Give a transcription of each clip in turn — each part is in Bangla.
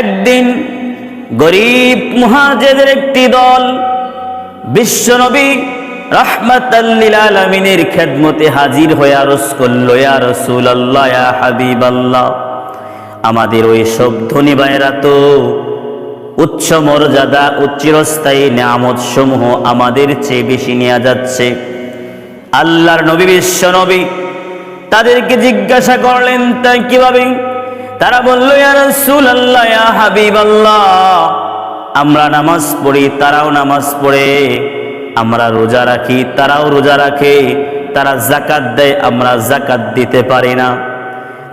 একদিন গরিব মুহাজেদের একটি দল বিশ্বনবী রহমাতাল্লিল আলমিনের খেদমতে হাজির হয়ে আরস করল রসুল আল্লাহ হাবিব আল্লাহ আমাদের ওই সব ধনী ভাইয়েরা তো উচ্চ মর্যাদা ও চিরস্থায়ী নিয়ামত সমূহ আমাদের চেয়ে বেশি নেওয়া যাচ্ছে। আল্লাহর নবী বিশ্ব নবী তাদেরকে জিজ্ঞাসা করলেন, তা কীভাবে তারা বলল হাবিব আল্লাহ আমরা নামাজ পড়ি, তারাও নামাজ পড়ে। আমরা রোজা রাখি, তারাও রোজা রাখে। তারা জাকাত দেয়, আমরা জাকাত দিতে পারি না।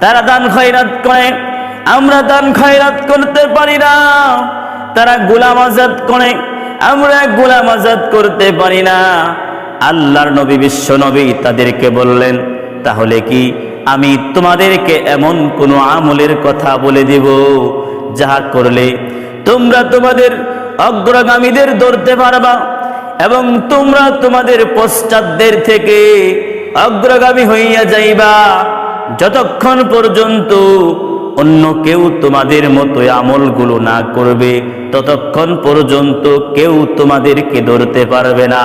তারা দান খয়রাত করে, আমরা দান খয়রাত করতে পারি না। তারা গোলাম আজাদ করে, আমরা গোলাম আজাদ করতে পারি না। আল্লাহর নবী, বিশ্ব নবী তাদেরকে বললেন, তাহলে কি আমি তোমাদেরকে এমন কোনো আমলের কথা বলে দিব, যাহা করলে তোমরা তোমাদের অগ্রগামীদের ধরতে পারবা এবং তোমরা তোমাদের পশ্চাৎদের থেকে অগ্রগামী হইয়া যাইবা। যতক্ষণ পর্যন্ত অন্য কেউ তোমাদের মতো আমলগুলো না করবে, ততক্ষণ পর্যন্ত কেউ তোমাদেরকে ধরতে পারবে না।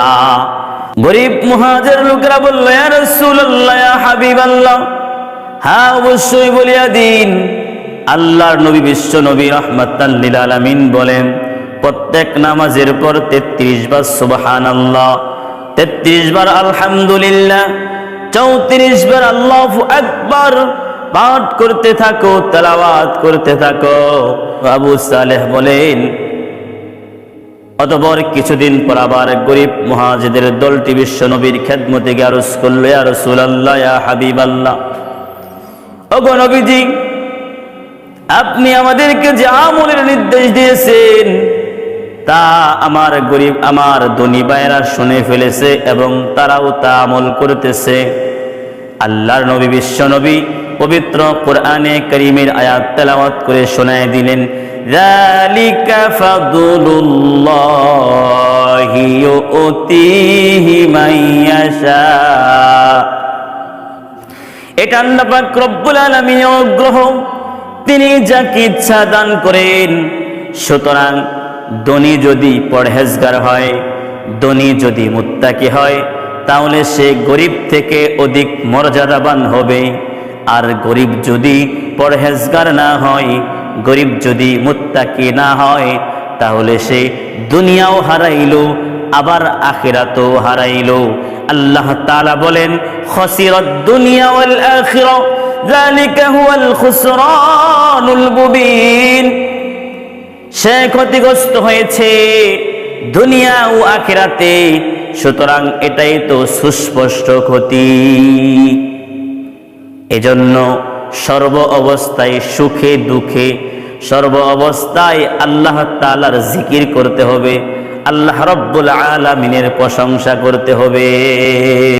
গরিব মুহাজের লোকেরা বলল ইয়া হাবিবাল্লাহ হ্যাঁ অবশ্যই বলিয়া দিন। আল্লাহর নবী বিশ্ব নবী রহমাতাল্লিল আলামিন বলেন, প্রত্যেক নামাজের পর তেত্রিশ বার সুবহান আল্লাহ তেত্রিশ বার আলহামদুলিল্লাহ, চৌত্রিশ বার আল্লাহ একবার পাঠ করতে থাকো, তেলাওয়াত করতে থাকো। আবু সালেহ বলেন, অতপর কিছুদিন পর আবার গরিব মহাজেদের দলটি বিশ্ব নবীর খেদমতে গিয়ে আরস করল, ইয়া হাবিব আল্লাহ ওগো নবীজি আপনি আমাদেরকে যে আমলের নির্দেশ দিয়েছেন তা আমার গরিব আমার ধনী ভাইয়েরা শুনে ফেলেছে এবং তারাও তা আমল করতেছে আল্লাহর নবী বিশ্ব নবী পবিত্র কোরআনে করিমের আয়াত তেলাওয়াত করে শোনায় দিলেন ذَلِكَ فَضْلُ اللَّهِ يُؤْتِيهِ مَن يَشَاءُ এটা আল্লাহ পাক রব্বুল আলামিনের অনুগ্রহ তিনি যাকে ইচ্ছা দান করেন, সুতরাং ধনী যদি পরহেজগার হয়, ধনী যদি মুত্তাকি হয়, তাহলে সে গরিব থেকে অধিক মর্যাদাবান হবে। আর গরিব যদি পরহেজগার না হয়, গরিব যদি মুত্তাকি না হয়, তাহলে সে দুনিয়াও হারাইল আবার আখিরাতও হারাইল। আল্লাহ তাআলা বলেন, খসিরত দুনিয়া সে ক্ষতিগ্রস্ত হয়েছে দুনিয়া ও আখিরাতে, সুতরাং এটাই তো সুস্পষ্ট ক্ষতি। এজন্য সর্ব অবস্থায় সুখে দুঃখে, সর্ব অবস্থায় আল্লাহ তালার জিকির করতে হবে। আল্লাহ রব্বুল আলমিনের প্রশংসা করতে হবে।